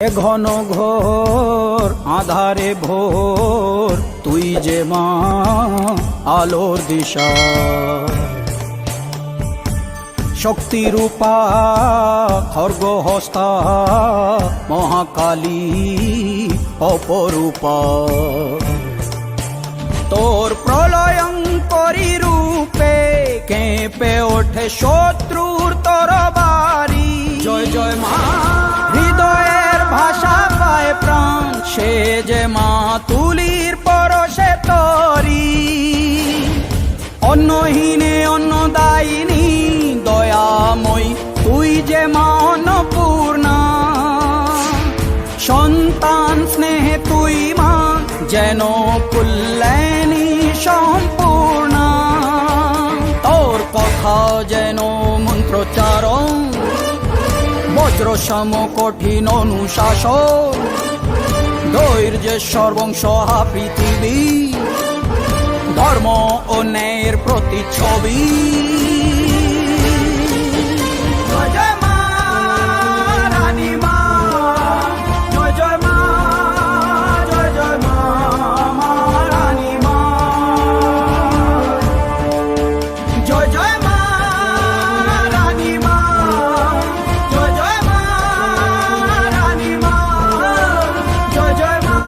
ঘন ঘোর, আধারে ভোর, তুই যে মা আলোর দিশা। শক্তিরূপা খর্গ হস্তা, মহাকালী অপরূপা। তোর প্রলয়ঙ্করী রূপে কেঁপে ওঠে শত্রুর সে যে মা তুলির পরশে তরি। অন্নহীনে অন্নদায়িনী, দয়াময়ী, তুই যে মা অন্নপূর্ণা। সন্তান স্নেহে তুই মা, যেন কুল্যাণী সম্পূর্ণা। তোর কথা যেন মন্ত্রচারণ বজ্র সম কঠিন অনুশাসন। ধৈর্যেশ্বর সর্বংশ পৃথিবী ধর্ম ও ন্যায়ের প্রতিচ্ছবি।